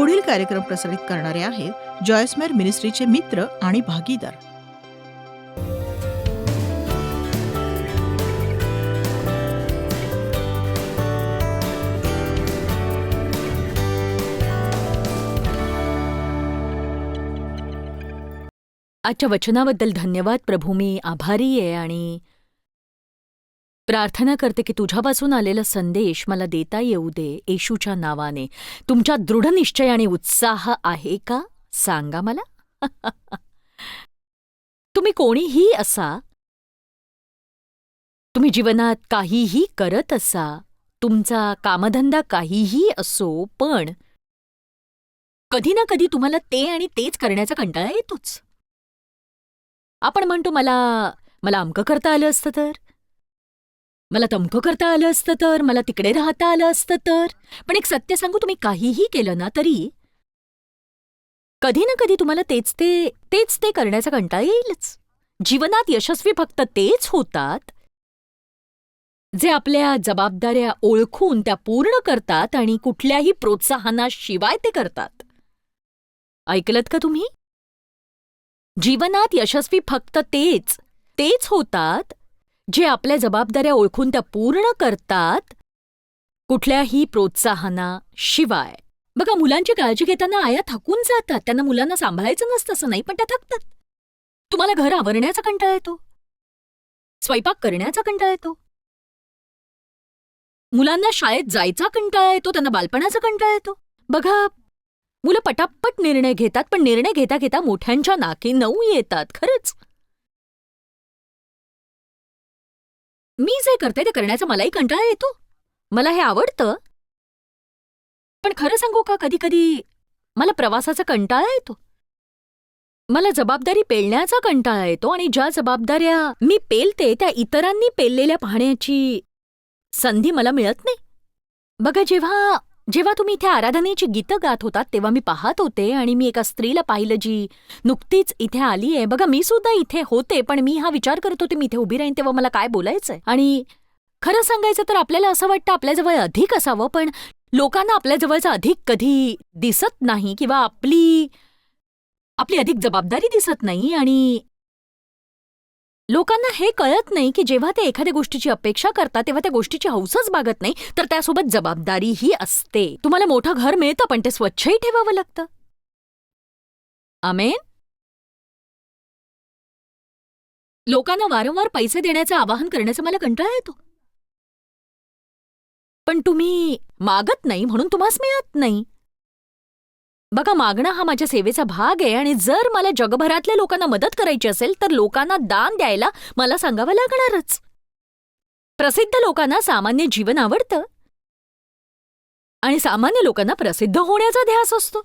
पुढील कार्यक्रम प्रसारित करणारे आहेत जॉयस्मेर मिनिस्ट्रीचे मित्र आणि भागीदार. आजच्या वचनाबद्दल धन्यवाद. प्रभू मी आभारी आहे आणि प्रार्थना करते की तुझ्यापासून आलेला संदेश मला देता येऊ दे येशूच्या नावाने. तुमच्या दृढ निश्चय आणि उत्साह आहे का? सांगा मला. तुम्ही कोणीही असा. तुम्ही जीवनात काहीही करत असा. तुमचा कामधंदा काहीही असो पण कधी ना कधी तुम्हाला ते आणि तेच करण्याचा कंटाळा येतोच. आपण म्हणतो मला मला अमकं करता आलं असतं तर? मला तमकं करता आलं असतं तर मला तिकडे राहता आलं असतं तर. पण एक सत्य सांगू तुम्ही काहीही केलं ना तरी. कधी ना कधी तुम्हाला तेच ते तेच ते करण्याचा कंटाळा येईलच. जीवनात यशस्वी फक्त तेच होतात जे आपल्या जबाबदाऱ्या ओळखून त्या पूर्ण करतात आणि कुठल्याही प्रोत्साहनाशिवाय ते करतात. ऐकलत का तुम्ही? जीवनात यशस्वी फक्त तेच तेच होतात जे आपल्या जबाबदाऱ्या ओळखून त्या पूर्ण करतात कुठल्याही प्रोत्साहना शिवाय. बघा मुलांची काळजी घेताना आया थकून जातात. त्यांना मुलांना सांभाळायचं नसतं असं नाही पण त्या थकतात. तुम्हाला घर आवरण्याचा कंटाळा येतो. स्वयंपाक करण्याचा कंटाळा येतो. मुलांना शाळेत जायचा कंटाळा येतो त्यांना बालपणाचा कंटाळा येतो. बघा मुलं पटापट निर्णय घेतात पण निर्णय घेता घेता मोठ्यांच्या नाकी नऊ येतात खरंच. मी जे करते ते करण्याचा मलाही कंटाळा येतो. मला हे आवडतं. पण खरं सांगू का कधी कधी मला प्रवासाचा कंटाळा येतो. मला जबाबदारी पेलण्याचा कंटाळा येतो आणि ज्या जबाबदाऱ्या मी पेलते त्या इतरांनी पेललेल्या पाहण्याची संधी मला मिळत नाही. बघा जेव्हा जेव्हा तुम्ही इथे आराधनेची गीतं गात होतात तेव्हा मी पाहत होते आणि मी एका स्त्रीला पाहिलं जी नुकतीच इथे आली आहे बघा मी सुद्धा इथे होते पण मी हा विचार करत होते मी इथे उभी राहीन तेव्हा मला काय बोलायचंय? आणि खरं सांगायचं तर आपल्याला असं वाटतं आपल्याजवळ अधिक असावं पण लोकांना आपल्याजवळचं अधिक कधी दिसत नाही किंवा आपली आपली अधिक जबाबदारी दिसत नाही. आणि लोकांना हे कळत नाही की जेव्हा ते एखाद्या गोष्टीची अपेक्षा करतात तेव्हा त्या गोष्टीची हौसच बागत नाही तर त्यासोबत जबाबदारीही असते. तुम्हाला मोठं घर मिळतं पण ते स्वच्छही ठेवावं लागतं. आमेन? लोकांना वारंवार पैसे देण्याचं आवाहन करण्याचा मला कंटाळा येतो. पण तुम्ही मागत नाही म्हणून तुम्हास मिळत नाही. बघा मागणं हा माझ्या सेवेचा भाग आहे आणि जर मला जगभरातल्या लोकांना मदत करायची असेल तर लोकांना दान द्यायला मला सांगावं लागणारच. प्रसिद्ध लोकांना सामान्य जीवन आवडतं. आणि सामान्य लोकांना प्रसिद्ध होण्याचा ध्यास असतो.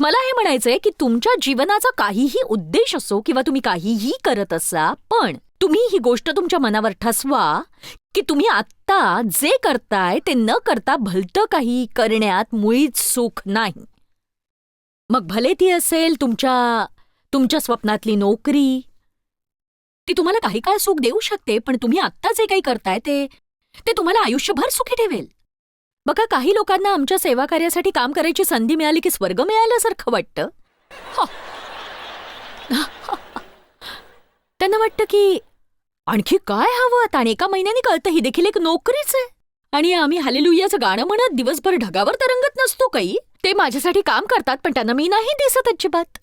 मला हे म्हणायचंय की तुमच्या जीवनाचा काहीही उद्देश असो किंवा तुम्ही काहीही करत असा पण तुम्ही ही गोष्ट तुमच्या मनावर ठसवा की तुम्ही आत्ता जे करताय ते न करता भलतं काही करण्यात मुळीच सुख नाही. मग भले ती असेल तुमच्या तुमच्या स्वप्नातली नोकरी ती तुम्हाला काही काळ सुख देऊ शकते पण तुम्ही आत्ता जे काही करताय ते ते तुम्हाला आयुष्यभर सुखी ठेवेल. बघा काही लोकांना आमच्या सेवा कार्यासाठी काम करायची संधी मिळाली की स्वर्ग मिळाल्यासारखं वाटतं. त्यांना वाटतं की आणखी काय हवं? आणि एका महिन्याने कळतं ही देखील एक नोकरीच आहे. आणि आम्ही हालेलुयाचं गाणं म्हणत दिवसभर ढगावर तरंगत नसतो काही. ते माझ्यासाठी काम करतात पण त्यांना मी नाही दिसत अजिबात.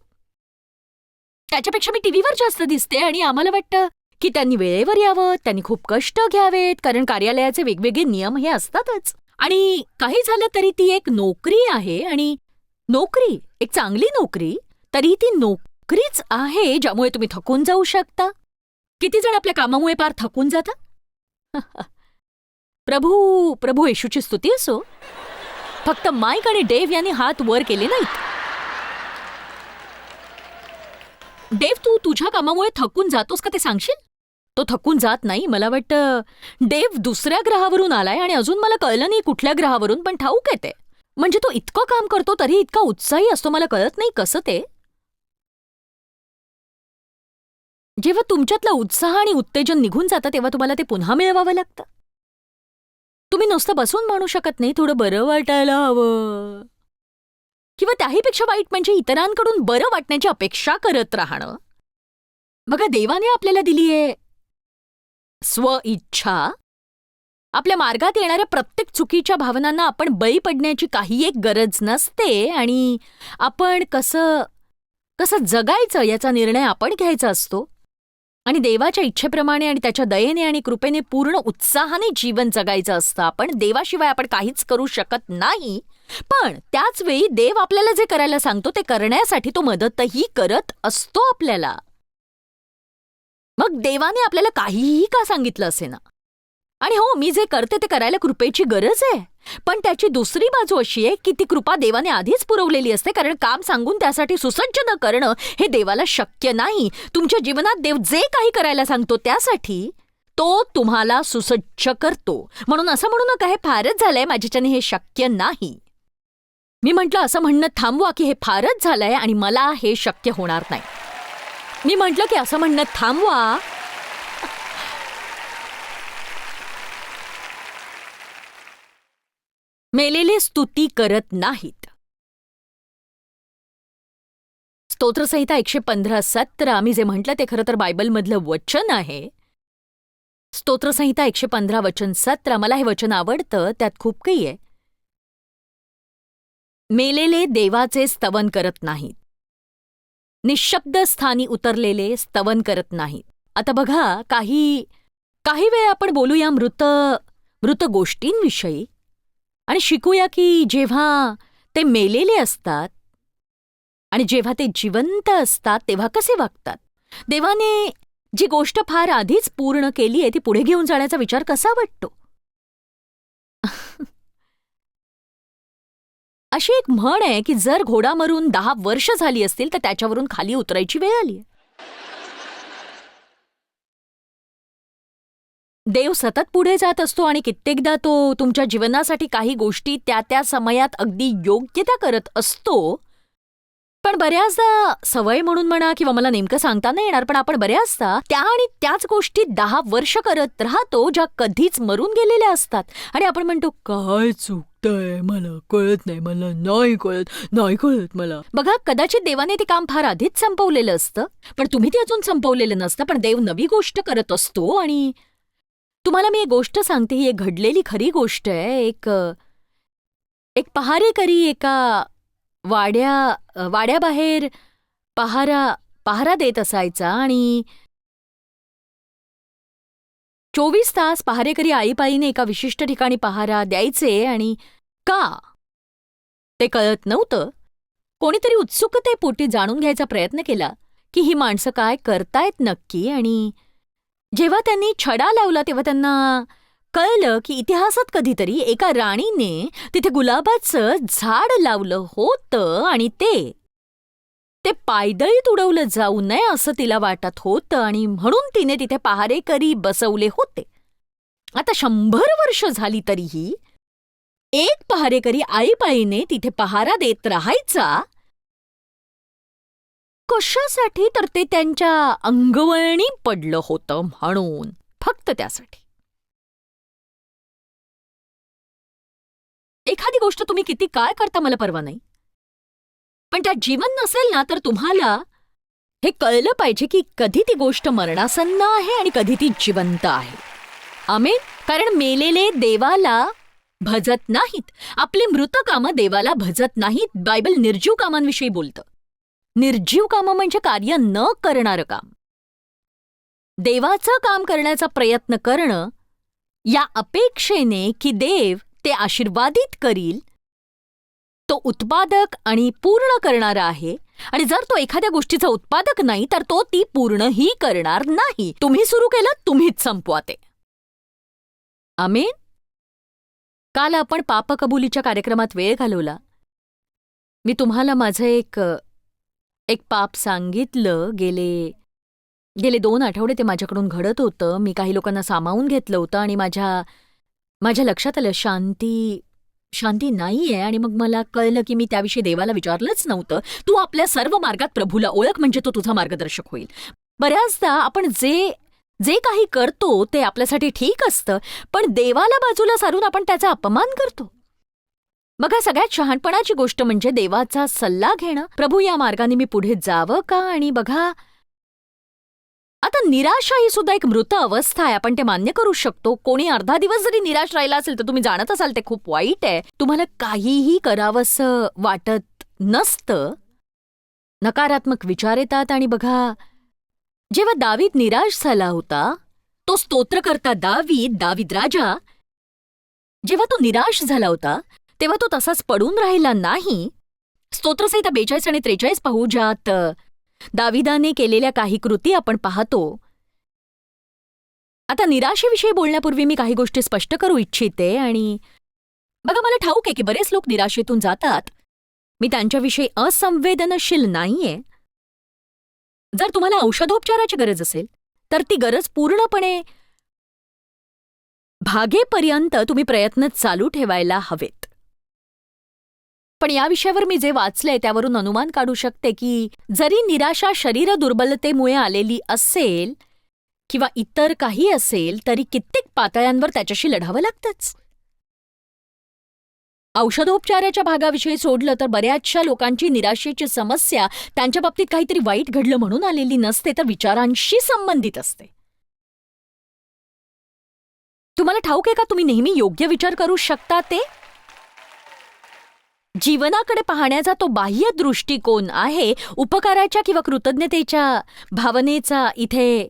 त्याच्यापेक्षा मी टीव्हीवर जास्त दिसते आणि आम्हाला वाटतं की त्यांनी वेळेवर यावं त्यांनी खूप कष्ट घ्यावेत कारण कार्यालयाचे वेगवेगळे नियम हे असतातच. आणि काही झालं तरी ती एक नोकरी आहे आणि नोकरी एक चांगली नोकरी तरी ती नोकरीच आहे ज्यामुळे तुम्ही थकून जाऊ शकता. किती जण आपल्या कामामुळे पार थकून जातात? प्रभू प्रभू येशूची स्तुती असो. फक्त माईक आणि डेव्ह यांनी हात वर केले नाहीत. डेव्ह तू तुझ्या कामामुळे थकून जातोस का ते सांगशील? तो थकून जात नाही मला वाटतं डेव दुसऱ्या ग्रहावरून आलाय आणि अजून मला कळलं नाही कुठल्या ग्रहावरून पण ठाऊक आहे ते. म्हणजे तो इतकं काम करतो तरी इतका उत्साही असतो मला कळत नाही कसं ते. जेव्हा तुमच्यातला उत्साह आणि उत्तेजन निघून जातं तेव्हा तुम्हाला ते पुन्हा मिळवावं लागतं. तुम्ही नुसतं बसून म्हणू शकत नाही थोडं बरं वाटायला हवं. किंवा त्याहीपेक्षा वाईट म्हणजे इतरांकडून बरं वाटण्याची अपेक्षा करत राहणं. बघा देवाने आपल्याला दिलीये. स्वइच्छा आपल्या मार्गात येणाऱ्या प्रत्येक चुकीच्या भावनांना आपण बळी पडण्याची काही एक गरज नसते आणि आपण कसं कसं जगायचं याचा निर्णय आपण घ्यायचा असतो. आणि देवाच्या इच्छेप्रमाणे आणि त्याच्या दयेने आणि कृपेने पूर्ण उत्साहाने जीवन जगायचं असतं. आपण देवाशिवाय आपण काहीच करू शकत नाही. पण त्याच वेळी देव आपल्याला जे करायला सांगतो ते करण्यासाठी तो मदतही करत असतो आपल्याला. मग देवाने आपल्याला काहीही का सांगितलं असे ना आणि हो मी जे करते ते करायला कृपेची गरज आहे. पण त्याची दुसरी बाजू अशी आहे की ती कृपा देवाने आधीच पुरवलेली असते कारण काम सांगून त्यासाठी सुसज्ज न करणं हे देवाला शक्य नाही. तुमच्या जीवनात देव जे काही करायला सांगतो त्यासाठी तो तुम्हाला सुसज्ज करतो. म्हणून असं म्हणू नका हे फारच झालंय माझ्याच्याने हे शक्य नाही. मी म्हटलं असं म्हणणं थांबवा की हे फारच झालंय आणि मला हे शक्य होणार नाही. मी म्हटलं की असं म्हणणं थांबवा मेलेले स्तुती करत नाहीत. स्तोत्रसंहिता एकशे पंधरा सतरा मी जे म्हटलं ते खरं तर बायबलमधलं वचन आहे. स्तोत्रसंहिता एकशे पंधरा वचन सतरा मला हे वचन आवडतं त्यात खूप काही आहे. मेलेले देवाचे स्तवन करत नाहीत. निशब्द स्थानी उतरलेले स्तवन करत नाहीत. आता बघा काही काही वेळ आपण बोलूया मृत मृत गोष्टींविषयी. आणि शिकूया की जेव्हा ते मेलेले असतात आणि जेव्हा ते जिवंत असतात तेव्हा कसे वागतात? देवाने जी गोष्ट फार आधीच पूर्ण केली आहे ती पुढे घेऊन जाण्याचा विचार कसा वाटतो? अशी एक म्हण आहे की जर घोडा मरून दहा वर्ष झाली असतील तर त्याच्यावरून खाली उतरायची वेळ आली देव सतत पुढे जात असतो आणि कित्येकदा तो तुमच्या जीवनासाठी काही गोष्टी त्या त्या समयात अगदी योग्य त्या करत असतो. पण बऱ्याचदा सवय म्हणून म्हणा किंवा मला नेमकं सांगता नाही येणार पण आपण बऱ्याचदा त्या आणि त्याच गोष्टी दहा वर्ष करत राहतो ज्या कधीच मरून गेलेल्या असतात. आणि आपण म्हणतो काय चुकतंय? मला कळत नाही मला नाही कळत नाही कळत मला. बघा कदाचित देवाने ते काम फार आधीच संपवलेलं असतं पण तुम्ही ते अजून संपवलेलं नसतं पण देव नवी गोष्ट करत असतो आणि तुम्हाला मी एक गोष्ट सांगते ही एक घडलेली खरी गोष्ट आहे. एक एक पहारेकरी एका वाड्या वाड्याबाहेर पहारा पहारा देत असायचा आणि चोवीस तास पहारेकरी आईपाईने एका विशिष्ट ठिकाणी पहारा द्यायचे आणि का? ते कळत नव्हतं. कोणीतरी उत्सुकतेपोटी जाणून घ्यायचा प्रयत्न केला की ही माणसं काय करतायत नक्की आणि जेव्हा त्यांनी छडा लावला तेव्हा त्यांना कळलं की इतिहासात कधीतरी एका राणीने तिथे गुलाबाचं झाड लावलं होतं आणि ते ते पायदळीत उडवलं जाऊ नये असं तिला वाटत होतं आणि म्हणून तिने तिथे पहारेकरी बसवले होते. आता शंभर वर्ष झाली तरीही एक पहारेकरी आईपाईने तिथे पहारा देत राहायचा कशासाठी तर ते त्यांच्या अंगवळणी पडलं होतं म्हणून. फक्त त्यासाठी. एखादी गोष्ट तुम्ही किती काय करता मला परवा नाही. पण त्यात जीवन नसेल ना तर तुम्हाला हे कळलं पाहिजे की कधी ती गोष्ट मरणासन्न आहे आणि कधी ती जिवंत आहे. आमेन? कारण मेलेले देवाला भजत नाहीत. आपली मृत कामं देवाला भजत नाहीत. बायबल निर्जीव कामांविषयी बोलतं. निर्जीव कामं म्हणजे कार्य न करणारं काम. देवाचं काम करण्याचा प्रयत्न करणं या अपेक्षेने की देव ते आशीर्वादित करील तो उत्पादक आणि पूर्ण करणारा आहे. आणि जर तो एखाद्या गोष्टीचा उत्पादक नाही तर तो ती पूर्णही करणार नाही. तुम्ही सुरू केलं तुम्हीच संपवा ते. आमेन. काल आपण पापकबुलीच्या कार्यक्रमात वेळ घालवला. मी तुम्हाला माझं एक एक पाप सांगितलं गेले गेले दोन आठवडे ते माझ्याकडून घडत होतं. मी काही लोकांना सामावून घेतलं होतं आणि माझ्या माझ्या लक्षात आलं शांती शांती नाहीये. आणि मग मला कळलं की मी त्याविषयी देवाला विचारलंच नव्हतं. तू आपल्या सर्व मार्गात प्रभूला ओळख म्हणजे तो तुझा मार्गदर्शक होईल. बऱ्याचदा आपण जे जे काही करतो ते आपल्यासाठी ठीक असतं पण देवाला बाजूला सारून आपण त्याचा अपमान करतो. बघा सगळ्यात शहाणपणाची गोष्ट म्हणजे देवाचा सल्ला घेणं. प्रभू या मार्गाने मी पुढे जावं का? आणि बघा आता निराशा ही सुद्धा एक मृत अवस्था आहे. आपण ते मान्य करू शकतो. कोणी अर्धा दिवस जरी निराश राहिला असेल तर तुम्ही जाणत असाल ते खूप वाईट आहे. तुम्हाला काहीही करावंसं वाटत नसतं. नकारात्मक विचार येतात आणि बघा जेव्हा दावीद निराश झाला होता तो स्तोत्रकर्ता दावीद दावीद राजा जेव्हा तो निराश झाला होता तेव्हा तो तसाच पडून राहिला नाही. स्तोत्रसहिता बेचाळीस आणि त्रेचाळीस पाहू ज्यात दाविदाने केलेल्या काही कृती आपण पाहतो. आता निराशेविषयी बोलण्यापूर्वी मी काही गोष्टी स्पष्ट करू इच्छिते आणि बघा मला ठाऊक आहे की बरेच लोक निराशेतून जातात. मी त्यांच्याविषयी असंवेदनशील नाहीये. जर तुम्हाला औषधोपचाराची गरज असेल तर ती गरज पूर्णपणे भागेपर्यंत तुम्ही प्रयत्न चालू ठेवायला हवेत. पण या विषयावर मी जे वाचलंय त्यावरून अनुमान काढू शकते की जरी निराशा शरीर दुर्बलतेमुळे आलेली असेल किंवा इतर काही असेल तरी कित्येक पातळ्यांवर त्याच्याशी लढावं लागतंच. औषधोपचाराच्या भागाविषयी सोडलं तर बऱ्याचशा लोकांची निराशेची समस्या त्यांच्या बाबतीत काहीतरी वाईट घडलं म्हणून आलेली नसते तर विचारांशी संबंधित असते. तुम्हाला ठाऊक आहे का? तुम्ही नेहमी योग्य विचार करू शकता ते? जीवनाकडे पाहण्याचा तो बाह्य दृष्टिकोन आहे उपकाराच्या किंवा कृतज्ञतेच्या भावनेचा इथे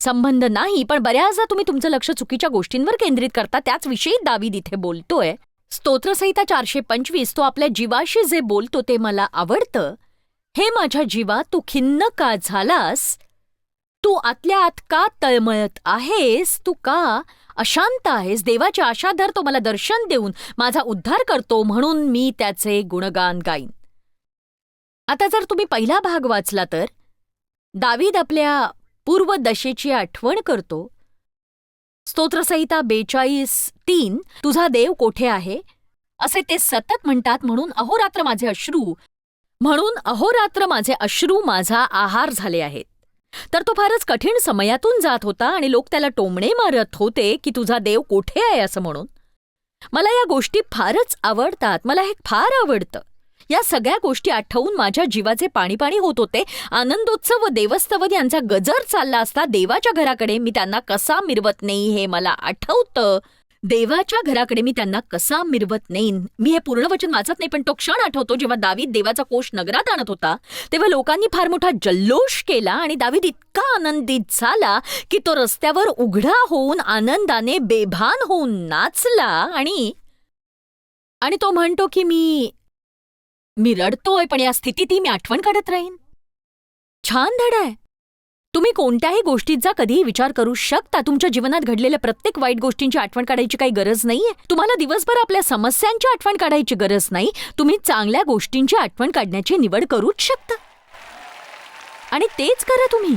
संबंध नाही पण बऱ्याचदा तुम्ही तुमचं लक्ष चुकीच्या गोष्टींवर केंद्रित करता त्याचविषयी दावीद इथे बोलतोय. स्तोत्रसहिता चारशे पंचवीस तो आपल्या जीवाशी जे बोलतो ते मला आवडतं. हे माझ्या जीवा तू खिन्न का झालास? तू आतल्या आत का तळमळत आहेस? तू का अशांत आहेस देवाच्या आशाधर तो मला दर्शन देऊन माझा उद्धार करतो म्हणून मी त्याचे गुणगान गाईन. आता जर तुम्ही पहिला भाग वाचला तर दावीद आपल्या पूर्वदशेची आठवण करतो. स्तोत्रसहिता बेचाळीस तीन तुझा देव कोठे आहे? असे ते सतत म्हणतात म्हणून अहोरात्र माझे अश्रू म्हणून अहोरात्र माझे अश्रू माझा आहार झाले आहेत. तर तो फारच कठीण समयातून जात होता आणि लोक त्याला टोमणे मारत होते की तुझा देव कोठे आहे असं म्हणून. मला या गोष्टी फारच आवडतात. मला हे फार आवडतं. या सगळ्या गोष्टी आठवून माझ्या जीवाचे पाणी पाणी होत होते. आनंदोत्सव व देवस्तवन यांचा गजर चालला असता देवाच्या घराकडे मी त्यांना कसा मिरवत नाही हे मला आठवतं. देवाच्या घराकडे मी त्यांना कसा मिरवत नेईन? मी हे पूर्ण वचन वाचत नाही पण तो क्षण आठवतो जेव्हा दावीद देवाचा कोष नगरात आणत होता तेव्हा लोकांनी फार मोठा जल्लोष केला आणि दावीद इतका आनंदित झाला की तो रस्त्यावर उघडा होऊन आनंदाने बेभान होऊन नाचला आणि आणि तो म्हणतो की मी मी रडतोय पण या स्थितीत मी आठवण काढत राहीन. छान धडा आहे. तुम्ही कोणत्याही गोष्टीचा कधीही विचार करू शकता. तुमच्या जीवनात घडलेल्या प्रत्येक वाईट गोष्टींची आठवण काढायची काही गरज नाहीये. तुम्हाला दिवसभर आपल्या समस्यांची आठवण काढायची गरज नाही. तुम्ही चांगल्या गोष्टींची आठवण काढण्याची निवड करूच शकता. आणि तेच करा तुम्ही.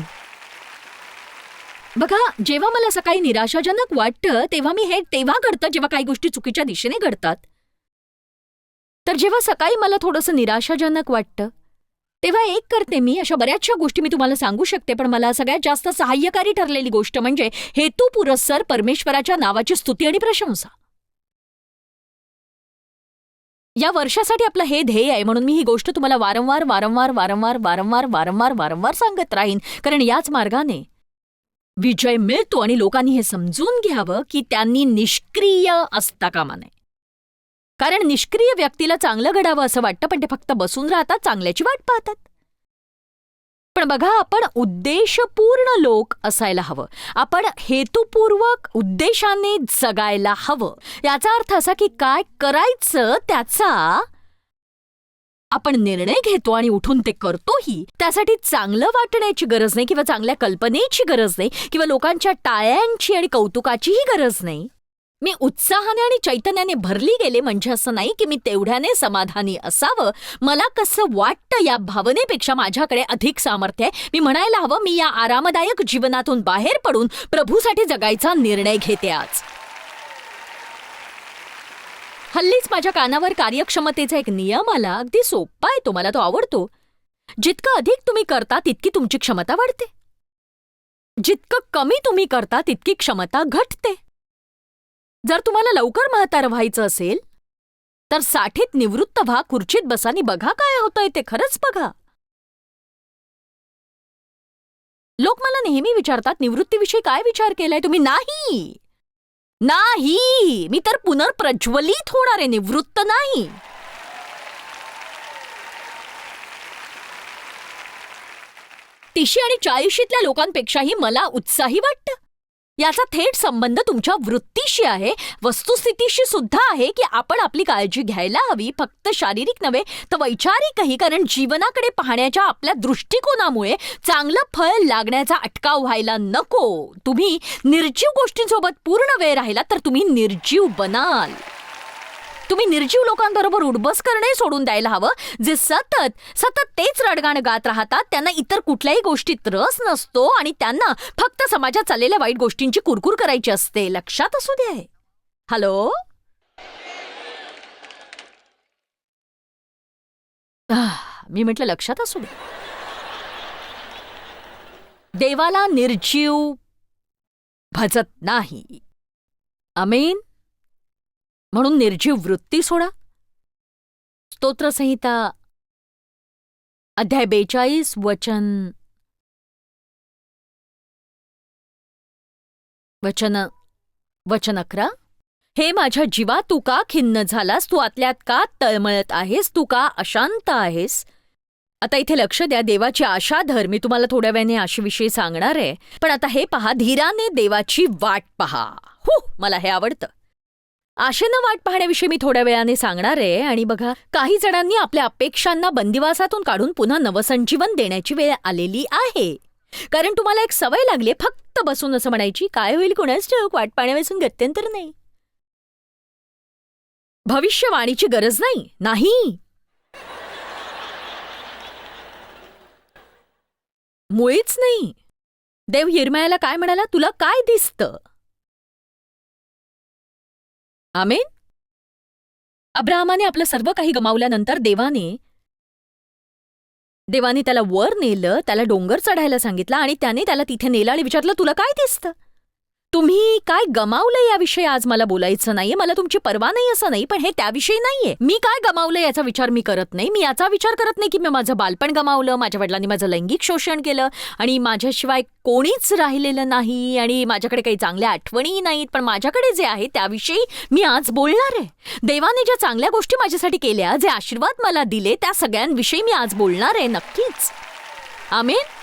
बघा जेव्हा मला सकाळी निराशाजनक वाटतं तेव्हा मी हे तेव्हा घडतं जेव्हा काही गोष्टी चुकीच्या दिशेने घडतात. तर जेव्हा सकाळी मला थोडंसं निराशाजनक वाटतं तेव्हा एक करते मी अशा बऱ्याचशा गोष्टी मी तुम्हाला सांगू शकते पण मला सगळ्यात जास्त सहाय्यकारी ठरलेली गोष्ट म्हणजे हेतू पुरस्सर परमेश्वराच्या नावाची स्तुती आणि प्रशंसा. या वर्षासाठी आपलं हे ध्येय आहे म्हणून मी ही गोष्ट तुम्हाला वारंवार वारंवार वारंवार वारंवार वारंवार वारंवार सांगत राहीन. कारण याच मार्गाने विजय मिळतो आणि लोकांनी हे समजून घ्यावं की त्यांनी निष्क्रिय असता कामा नये. कारण निष्क्रिय व्यक्तीला चांगलं घडावं असं वाटतं पण ते फक्त बसून राहतात चांगल्याची वाट पाहतात. पण बघा आपण उद्देशपूर्ण लोक असायला हवं. आपण हेतुपूर्वक उद्देशाने जगायला हवं. याचा अर्थ असा की काय करायचं त्याचा आपण निर्णय घेतो आणि उठून ते करतोही. त्यासाठी चांगलं वाटण्याची गरज नाही किंवा चांगल्या कल्पनेची गरज नाही किंवा लोकांच्या टाळ्यांची आणि कौतुकाचीही गरज नाही. मी उत्साहाने आणि चैतन्याने भरली गेले म्हणजे असं नाही की मी तेवढ्याने समाधानी असावं. मला कसं वाटतं या भावनेपेक्षा माझ्याकडे अधिक सामर्थ्य आहे. मी म्हणायला हवं मी या आरामदायक जीवनातून बाहेर पडून प्रभूसाठी जगायचा निर्णय घेते आज. हल्लीच माझ्या कानावर कार्यक्षमतेचा एक नियम आला. अगदी सोपा आहे तो मला तो आवडतो. जितकं अधिक तुम्ही करता तितकी तुमची क्षमता वाढते. जितकं कमी तुम्ही करता तितकी क्षमता घटते. जर तुम्हाला लवकर म्हातार व्हायचं असेल तर साठीत निवृत्त व्हा खुर्चीत बसानी बघा काय होतंय ते खरंच बघा. लोक मला नेहमी विचारतात निवृत्तीविषयी काय विचार केलाय तुम्ही? नाही. नाही मी तर पुनर्प्रज्वलित होणार आहे निवृत्त नाही. तिशी आणि चाळीशीतल्या लोकांपेक्षाही मला उत्साही वाटतं. याचा थेट संबंध तुमच्या वृत्तीशी आहे. वस्तुस्थितीशी सुद्धा आहे की आपण आपली काळजी घ्यायला हवी. फक्त शारीरिक नव्हे तर वैचारिकही. कारण जीवनाकडे पाहण्याच्या आपल्या दृष्टिकोनामुळे चांगलं फळ लागण्याचा अटकाव व्हायला नको. तुम्ही निर्जीव गोष्टींसोबत पूर्ण वेळ राहिला तर तुम्ही निर्जीव बनाल. तुम्ही निर्जीव लोकांबरोबर उडबस करणे सोडून द्यायला हवं. जे सतत सतत तेच रडगाणं गात राहतात त्यांना इतर कुठल्याही गोष्टीत रस नसतो आणि त्यांना फक्त समाजात चाललेल्या वाईट गोष्टींची कुरकुर करायची असते. लक्षात असू दे. हॅलो? मी म्हटलं लक्षात असू दे. देवाला निर्जीव भजत नाही. अमेन म्हणून निर्जीव वृत्ती सोडा. स्तोत्रसंहिता अध्याय बेचाळीस वचन. वचन वचन अकरा. हे माझ्या जीवा तू का खिन्न झालास? तू आतल्यात का तळमळत आहेस? तू का अशांत आहेस? आता इथे लक्ष द्या देवाची आशा धर. मी तुम्हाला थोड्या वेळाने आशेविषयी सांगणार आहे. पण आता हे पहा धीराने देवाची वाट पहा. हो मला हे आवडतं. आशेनं वाट पाहण्याविषयी मी थोड्या वेळाने सांगणार आहे. आणि बघा काही जणांनी आपल्या अपेक्षांना बंदिवासातून काढून पुन्हा नवसंजीवन देण्याची वेळ आलेली आहे. कारण तुम्हाला एक सवय लागली फक्त बसून असं म्हणायची. काय होईल कुणाच ठाऊक? वाट पाहण्यापासून गत्यंतर नाही. भविष्यवाणीची गरज नाही. नाही. मुळीच नाही. देव हिरमयाला काय म्हणाला? तुला काय दिसतं? आमेन. अब्राहमाने आपलं सर्व काही गमावल्यानंतर देवाने देवाने त्याला वर नेलं त्याला डोंगर चढायला सांगितलं आणि त्याने त्याला तिथे नेलं आणि विचारलं तुला काय दिसतं? तुम्ही काय गमावलं याविषयी आज मला बोलायचं नाहीये? मला तुमची पर्वा नाही असं नाही पण हे त्याविषयी नाहीये. मी काय गमावलं याचा विचार मी करत नाही. मी याचा विचार करत नाही की मी माझं बालपण गमावलं माझ्या वडिलांनी माझं लैंगिक शोषण केलं आणि माझ्याशिवाय कोणीच राहिलेलं नाही आणि माझ्याकडे काही चांगल्या आठवणी नाहीत. पण माझ्याकडे जे आहे त्याविषयी मी आज बोलणार आहे. देवाने ज्या चांगल्या गोष्टी माझ्यासाठी केल्या जे आशीर्वाद मला दिले त्या सगळ्यांविषयी मी आज बोलणार आहे नक्कीच. आमेन.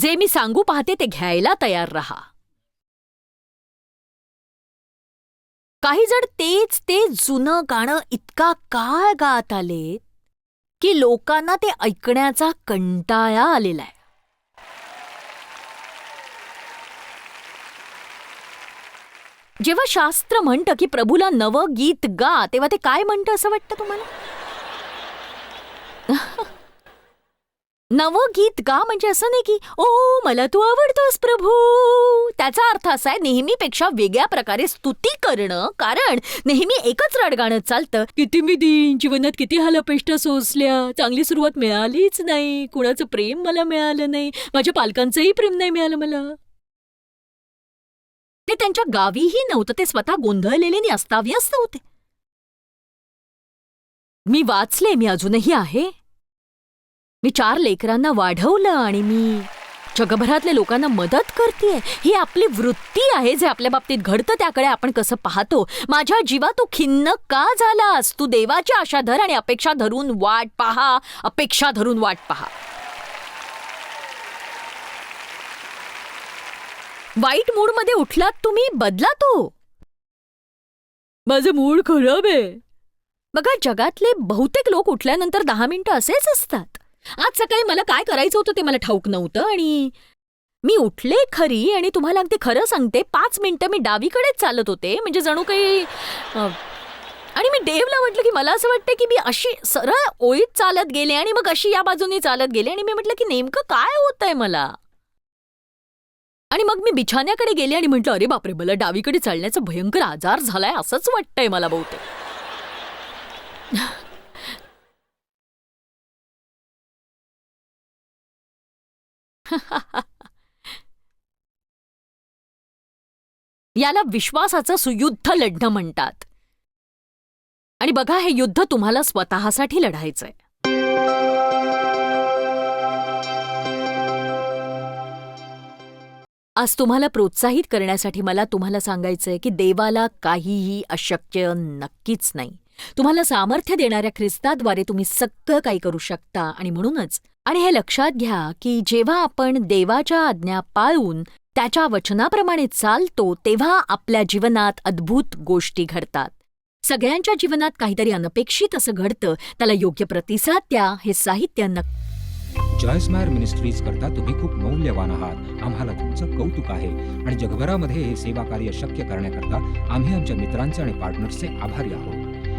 जे मी सांगू पाहते ते घ्यायला तयार रहा. काही जण तेच ते जुनं गाणं इतका काळ गात आले की लोकांना ते ऐकण्याचा कंटाळा आलेला आहे. जेव्हा शास्त्र म्हणतं की प्रभूला नवं गीत गा तेव्हा ते काय म्हणतं असं वाटतं तुम्हाला? नवं गीत गा म्हणजे असं नाही की ओ मला तू आवडतोस प्रभू. त्याचा अर्थ असा आहे नेहमीपेक्षा वेगळ्या प्रकारे स्तुती करणं कारण नेहमी एकच रडगाणं चालतं. किती मी दिन जीवनात किती हालपेष्टा सोसल्या चांगली सुरुवात मिळालीच नाही कुणाचं प्रेम मला मिळालं नाही माझ्या पालकांचंही प्रेम नाही मिळालं मला. ते त्यांच्या गावीही नव्हतं ते स्वतः गोंधळलेले आणि अस्ताव्यस्त होते. मी वाचले मी अजूनही आहे. मी चार लेकरांना वाढवलं आणि मी जगभरातल्या लोकांना मदत करते ही आपली वृत्ती आहे जे आपल्या बाबतीत घडतं त्याकडे आपण कसं पाहतो. माझ्या जीवा तू खिन्न का झालास तू देवाची आशा धर आणि अपेक्षा धरून वाट पहा. अपेक्षा धरून वाट पहा. वाईट मूडमध्ये उठलात तुम्ही? बदला तो. माझं मूड खराब आहे. बघा जगातले बहुतेक लोक उठल्यानंतर दहा मिनिटं असेच असतात. आज सकाळी मला काय करायचं होतं ते मला ठाऊक नव्हतं आणि मी उठले खरी आणि तुम्हाला अगदी खरं सांगते पाच मिनिटं मी डावीकडेच चालत होते. म्हणजे जणू काही आणि मी डेवला म्हटलं की मला असं वाटतं की मी अशी सरळ ओळीत चालत गेले आणि मग अशी या बाजूने चालत गेले आणि मी म्हटलं की नेमकं काय होतंय मला? आणि मग मी बिछाण्याकडे गेले आणि म्हटलं अरे बापरे मला डावीकडे चालण्याचा भयंकर आजार झालाय असंच वाटतंय मला बहुतेक. याला विश्वासाचं सुयुद्ध लढणं म्हणतात. आणि बघा हे युद्ध तुम्हाला स्वतःसाठी लढायचंय. आज तुम्हाला प्रोत्साहित करण्यासाठी मला तुम्हाला सांगायचंय की देवाला काहीही अशक्य नक्कीच नाही. तुम्हाला सामर्थ्य देणाऱ्या ख्रिस्ताद्वारे तुम्ही सगळं काही करू शकता. आणि म्हणूनच आणि हे लक्षात घ्या की जेव्हा आपण देवाच्या आज्ञा पाळून त्याच्या वचनाप्रमाणे चालतो तेव्हा आपल्या जीवनात अद्भुत गोष्टी घडतात. सगळ्यांच्या जीवनात काहीतरी अनपेक्षित असं घडतं. त्याला योग्य प्रतिसाद द्या हे साहित्य नक्की जॉयस मिनिस्ट्रीज करता तुम्ही खूप मौल्यवान आहात. आम्हाला तुमचं कौतुक आहे. आणि जगभरामध्ये हे सेवा कार्य शक्य करण्याकरता आम्ही आमच्या मित्रांचे आणि पार्टनर्सचे आभारी आहोत.